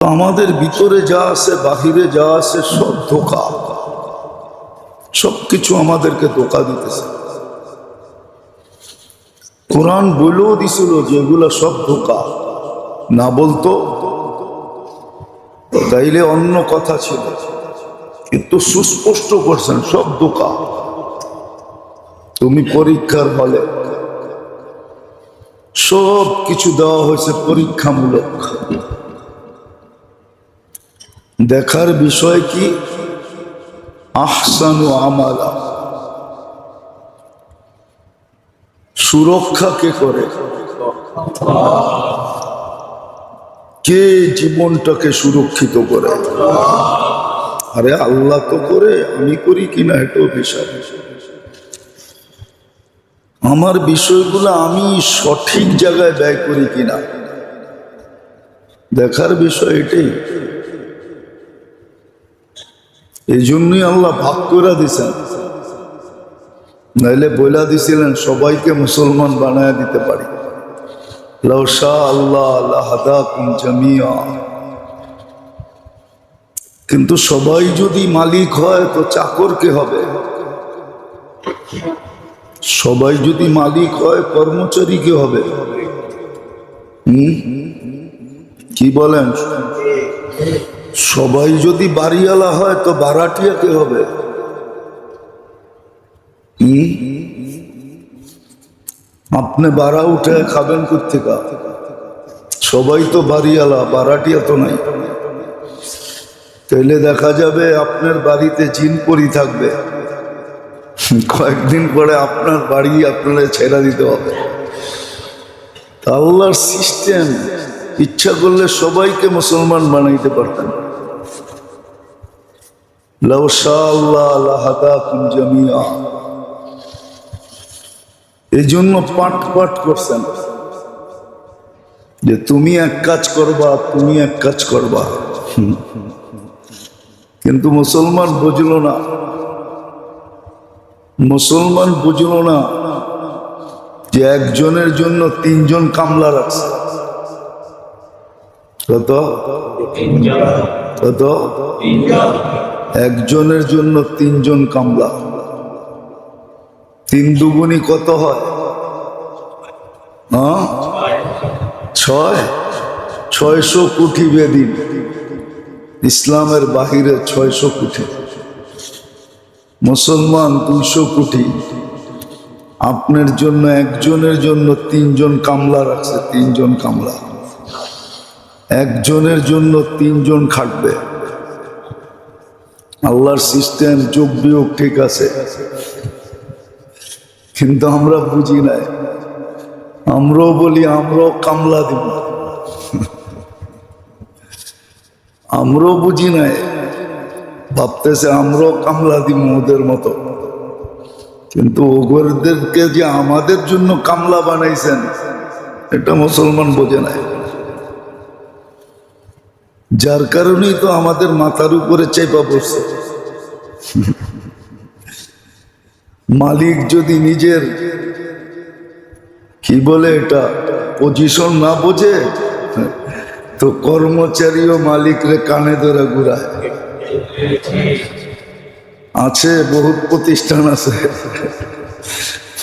আমাদের ভিতরে যা আছে, বাহিরে যা আছে, সব ধোকা। সব কিছু আমাদেরকে ধোকা দিতেছে। কোরআন বলেও দিছিল যে এগুলা সব ধোকা। না বলতো? তাইলে অন্য কথা ছিল। কিন্তু সুস্পষ্ট করছেন, সব ধোকা। তুমি পরীক্ষার হলে সব কিছু দেওয়া হয়েছে পরীক্ষামূলক। দেখার বিষয় কি? আহসানু আমালা। সুরক্ষা কে করে? কে জীবনটাকে সুরক্ষিত করে? আরে আল্লাহ তো করে, আমি করি কিনা এটাও বিষয় আমার বিষয়গুলো আমি সঠিক জায়গায় ব্যয় করি কিনা? দেখার বিষয় এটাই। এই জন্যই আল্লাহ ভাগ করে দিছেন। নাইলে বইলা দিছিলেন, সবাইকে মুসলমান বানায় দিতে পারি। কিন্তু সবাই যদি মালিক হয়, তো চাকর কে হবে? সবাই যদি মালিক হয়, কর্মচারী কে হবে? কি বলেন? সবাই যদি বাড়িওয়ালা হয় তো ভাড়াটিয়া কে হবে? আপনি বাড়া উঠে খাবেন কোথেকা সবাই তো বাড়িওয়ালা বাড়াটিয়া তো নাই। তাইলে দেখা যাবে আপনার বাড়িতে জিন পরি থাকবে। কয়েকদিন পরে আপনার বাড়ি আপনারা ছেড়া দিতে হবে। আল্লাহর সিস্টেম ইচ্ছা করলে সবাইকে মুসলমান বানাইতে পারতেন এই জন্য পাঠ পাঠ করছেন। যে তুমি এক কাজ করবা, তুমি এক কাজ করবা। কিন্তু মুসলমান বুঝলো না। মুসলমান বুঝলো না যে একজনের জন্য তিনজন কামলা রাখছে। কত? কত? একজনের জন্য তিনজন কামলা। তিন দুগুনি কত হয়? হ্যাঁ? ছয়? ছয়শো কোটি বেদিন। ইসলামের বাহিরে ছয়শো কোটি মুসলমান দুইশো কোটি আপনার জন্য, একজনের জন্য তিনজন কামলা রাখছে, তিনজন কামলা। একজনের জন্য তিনজন খাটবে। আল্লাহর সিস্টেম যোগ বিয়োগ ঠিক আছে। কিন্তু আমরা বুঝি নাই। আমরাও বলি, আমরাও কামলা দিব। আমরাও বুঝি নাই। ভাবতেছে আমরাও কামলা দিব ওদের মতো। কিন্তু ওগরদেরকে যে আমাদের জন্য কামলা বানাইছেন, এটা মুসলমান বোঝে নাই। যার কারণেই তো আমাদের মাথার উপরে চেপা পড়ছে। মালিক যদি নিজের, কি বলে এটা পজিশন না বোঝে, তো কর্মচারীও মালিকরে কানে ধরে ঘুরায়। আছে, বহুত প্রতিষ্ঠান আছে।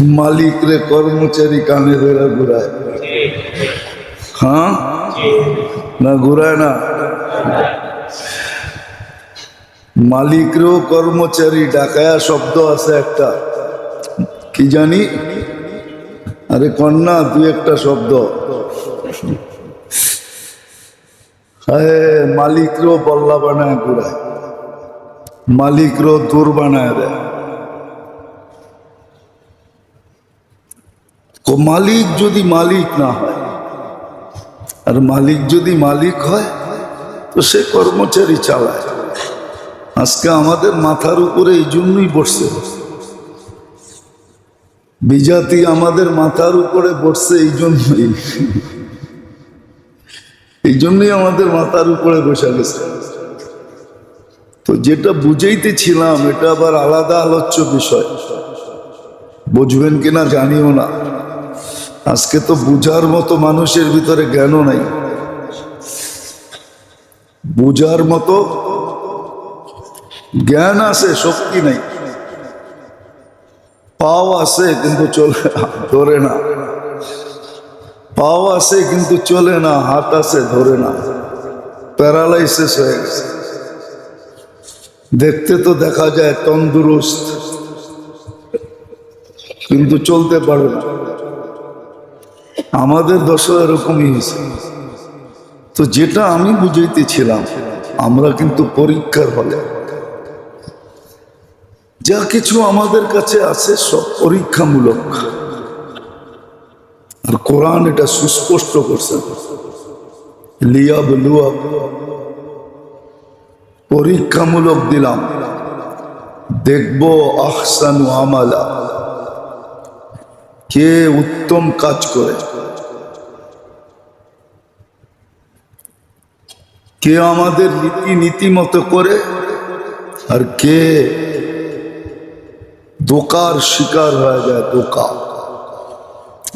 মালিকরে কর্মচারী কানে ধরে ঘুরায়। হ্যাঁ? না ঘুরায় না। মালিকরেও কর্মচারী, ডাকায়া শব্দ আছে একটা। কি জানি? আরে কন্যা, দুই একটা শব্দ। মালিকরেও বল্লা বানায় ঘুরায়। মালিকরও দূর বানায় দেয়। মালিক যদি মালিক না হয়, আর মালিক যদি মালিক হয় তো সে কর্মচারী চালায়। আজকে আমাদের মাথার উপরে এই জন্যই বসছে। বিজাতি আমাদের মাথার উপরে বসছে এই জন্যই। এই জন্যই আমাদের মাথার উপরে বসে গেছে। তো যেটা বুঝাইতেছিলাম এটা আবার আলাদা আলোচ্য বিষয়। বুঝবেন কিনা জানিও না। আজকে তো বুঝার মতো মানুষের ভিতরে জ্ঞানও নাই। বুঝার মতো জ্ঞান আছে, শক্তি নেই। পাও আছে, কিন্তু চলে ধরে না। পাও আছে, কিন্তু চলে না, হাত আছে, ধরে না। প্যারালাইসিস হয়ে গেছে। দেখতে তো দেখা যায় তন্দুরুস্ত, কিন্তু চলতে পারে না। আমাদের দশা এরকমই হয়েছে। তো যেটা আমি বুঝাইতেছিলাম, আমরা কিন্তু পরীক্ষার হলে। যা কিছু আমাদের কাছে আছে সব পরীক্ষামূলক। আর কোরআন এটা সুস্পষ্ট করছে। লিয়াব লুয়াব। পরীক্ষামূলক দিলাম। দেখব আহসানু আমালা। কে উত্তম কাজ করে। কে আমাদের রীতি নীতি মতো করে আর কে দোকার শিকার হয়ে যায়, দোকা।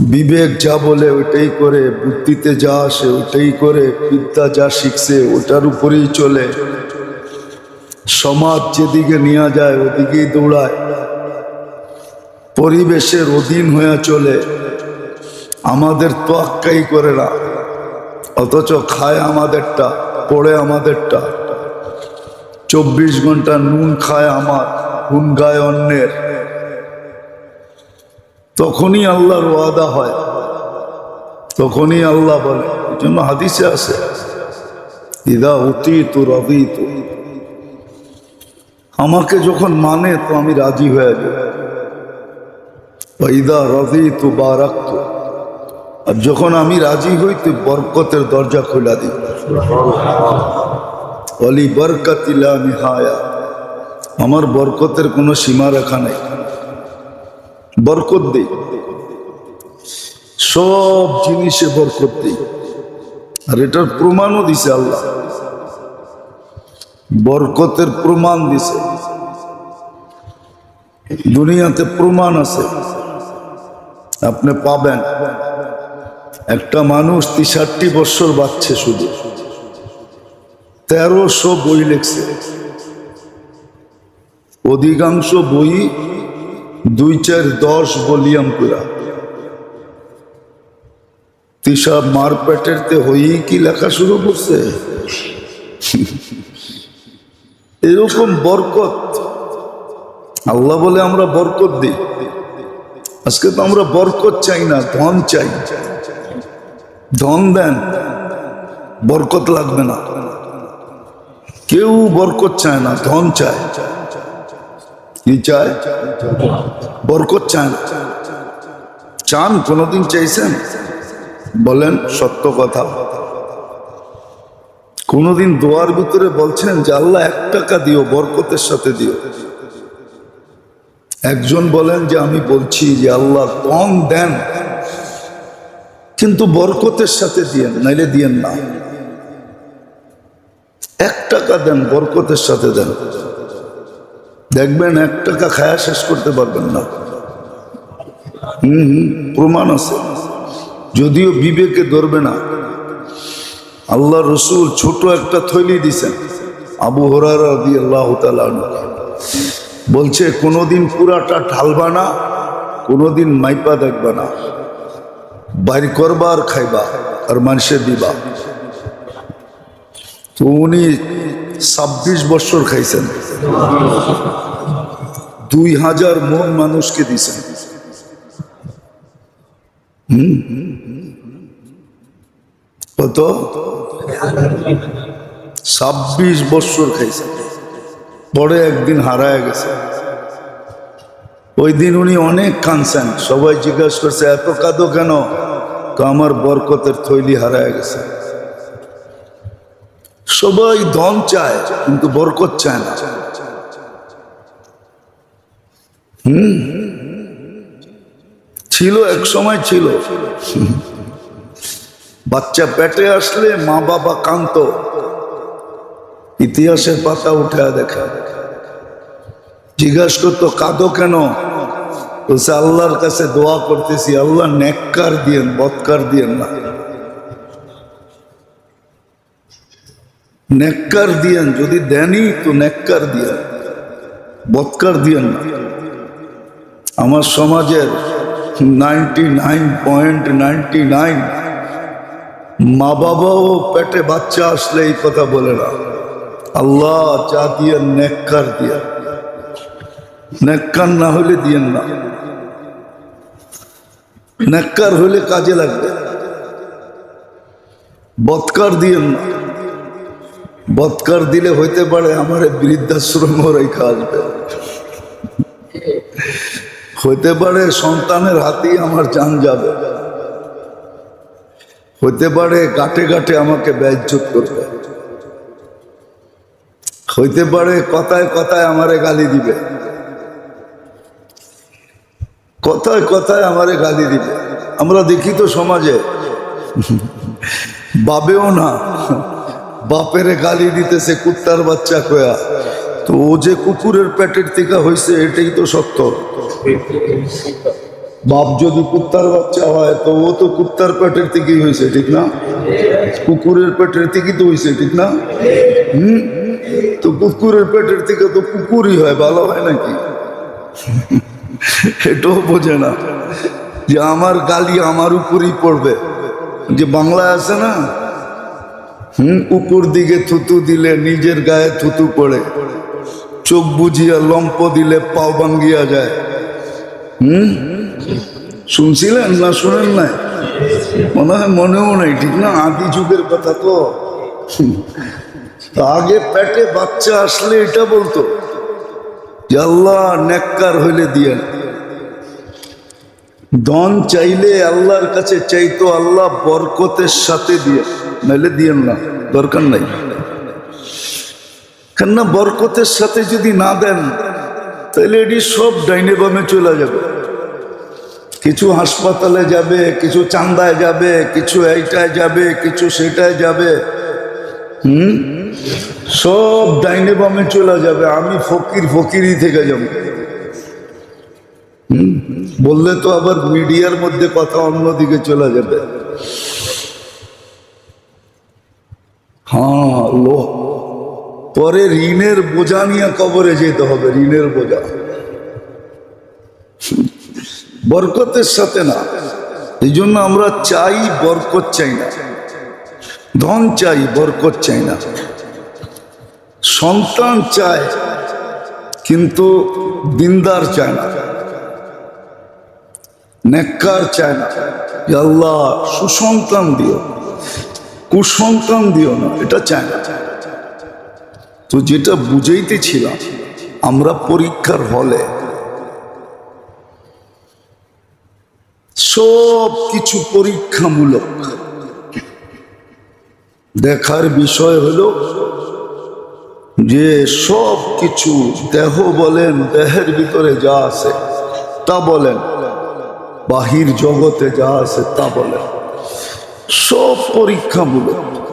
বিবেক যা বলে ওইটাই করে, বুদ্ধিতে যা আসে ওইটাই করে, বিদ্যা যা শিখছে ওটার উপরেই চলে। সমাজ যেদিকে নিয়ে যায় ওদিকেই দৌড়ায়। পরিবেশের অধীন হয়ে চলে। আমাদের তোয়াক্কাই করে না, অথচ খায় আমাদেরটা। পড়ে আমাদেরটা। চব্বিশ ঘণ্টা নুন খায় আমার হুন গায় অন্যের। তখনই আল্লাহর ওয়াদা হয়। তখনই আল্লাহ বলে, এই জন্য হাদিসে আছে, ইদা অতি তো রবি তু আমাকে যখন মানে তো আমি রাজি হয়ে যাই। ইদা রবি তু বা রাখত আর যখন আমি রাজি হই তুই বরকতের দরজা খোলা দিই। অলি বরকতিলা নিহায়া। আমার বরকতের কোনো সীমা রেখা নেই। বরকত দেই সব জিনিসে বরকত দেই আর এটার প্রমাণও দিছে আল্লাহ। বরকতের প্রমাণ দিছে। দুনিয়াতে প্রমাণ আছে। আপনি পাবেন। একটা মানুষ তিষাটটি বছর বাচ্চে শুধু। তেরোশো বই লেখছে। অধিকাংশ বই দুই চার দশ বলিয়াম পুরা তিসা মারপেটের তে হয়েই কি লেখা শুরু করছে? এরকম বরকত। আল্লাহ বলে আমরা বরকত দিই। আজকে তো আমরা বরকত চাই না, ধন চাই। ধন দেন, বরকত লাগবে না। কেউ বরকত চায় না, ধন চায়। কি চায়? বরকত চায় না। চান, কোনোদিন চাইছেন? বলেন, সত্য কথা। কোনোদিন দোয়ার ভিতরে বলছেন যে, আল্লাহ এক টাকা দিও, বরকতের সাথে দিও। একজন বলেন যে, আমি বলছি যে, আল্লাহ ধন দেন, কিন্তু বরকতের সাথে দিয়েন, নাইলে দিয়েন না। টাকা দেন, বরকতের সাথে দেন। দেখবেন এক টাকা খায়া শেষ করতে পারবেন না। হুম প্রমাণ আছে। যদিও বিবেকে ধরবে না। আল্লাহ রসুল ছোট একটা থৈলি দিছেন, আবু হরার আল্লাহ বলছে, কোনোদিন পুরাটা ঢালবা না, কোনোদিন মাইপা দেখবা না। বাইর করবা আর খাইবা, আর মানুষে দিবা। তো উনি ছাব্বিশ বছর খাইছেন। দুই হাজার মন মানুষকে দিছেন। কত? ছাব্বিশ বছর খাইছেন। পরে একদিন হারায় গেছে। ওই দিন উনি অনেক কানছেন সবাই জিজ্ঞাসা করছে, এত কাঁদো কেন? তো আমার বরকতের থৈলি হারায় গেছে। সবাই ধন চায়, কিন্তু বরকত চায় না। হুম। ছিল, এক সময় ছিল। বাচ্চা পেটে আসলে মা বাবা কান্ত ইতিহাসের পাতা উঠে দেখা। জিজ্ঞাসা করতো, কাঁদো কেন? বলছে, আল্লাহর কাছে দোয়া করতেছি, আল্লাহ নেককার দিয়েন, বৎকার দিয়েন না। নেককার দিয়েন, যদি দেনই তো নেককার দিয়েন, বৎকার দিয়েন না। আমার সমাজের ninety nine point ninety nine মা বাবাও পেটে বাচ্চা আসলে এই কথা বলে না। আল্লাহ যা দিয়ে নেককার দিয়ে নেককার না হলে দিয়েন না। নেককার হলে কাজে লাগবে। বৎকার দিয়েন না। বৎকার দিলে হইতে পারে আমার বৃদ্ধাশ্রম রেখা আসবে। হইতে পারে সন্তানের হাতেই আমার জান যাবে। হইতে পারে গাটে গাটে আমাকে ব্যয়যোগ করবে। হইতে পারে কথায় কথায় আমারে গালি দিবে। কথায় কথায় আমারে গালি দিবে। আমরা দেখি তো সমাজে, বাবেও না। বাপেরে গালি দিতেছে কুত্তার বাচ্চা কয়া। তো ও যে কুকুরের পেটের থেকে হয়েছে এটাই তো সত্য। বাপ যদি কুত্তার বাচ্চা হয়, তো ও তো কুত্তার পেটের থেকেই হয়েছে ঠিক না? কুকুরের পেটের থেকেই তো হয়েছে ঠিক না? হুম? তো কুকুরের পেটের থেকে তো কুকুরই হয়, ভালো হয় নাকি? এটাও বোঝে না। যে আমার গালি আমার উপরই পড়বে। যে বাংলায় আছে না উপর দিকে থুতু দিলে নিজের গায়ে থুতু পড়ে। চোখ বুঝিয়া লম্প দিলে পাও ভাঙ্গিয়া যায়। হুম, শুনছিলেন না শুনেন নাই? মনে হয় মনেও নাই, ঠিক না? আদি যুগের কথা তো। আগে পেটে বাচ্চা আসলে এটা বলতো আল্লাহ নেককার হইলে দিয়েন। দন চাইলে আল্লাহর কাছে চাইতো আল্লাহ বরকতের সাথে দিয়ে। নাইলে দিয়েন না, দরকার নাই। কেননা বরকতের সাথে যদি না দেন তাহলে এটি সব ডাইনে বামে চলে যাবে। কিছু হাসপাতালে যাবে, কিছু চান্দায় যাবে, কিছু এইটায় যাবে, কিছু সেটায় যাবে। হুম? সব ডাইনে বামে চলে যাবে। আমি ফকির ফকিরই থেকে যাব। বললে তো আবার মিডিয়ার মধ্যে কথা অন্যদিকে চলে যাবে। হ্যাঁ লো। পরে ঋণের বোঝা নিয়ে কবরে যেতে হবে, ঋণের বোঝা। বরকতের সাথে না, এই জন্য আমরা চাই বরকত চাই না। ধন চাই, বরকত চাই না। সন্তান চায়, কিন্তু দিনদার চায় না। নেককার চায় না। আল্লাহ সুসন্তান দিও কুসন্তান দিও না, এটা চায় না। তো যেটা বুঝাইতেছিলাম, আমরা পরীক্ষার হলে সব কিছু পরীক্ষামূলক। দেখার বিষয় হলো যে সব কিছু দেহ বলেন, দেহের ভিতরে যা আছে তা বলেন। বাহির জগতে যা আছে তা বলে। সব পরীক্ষামূলক।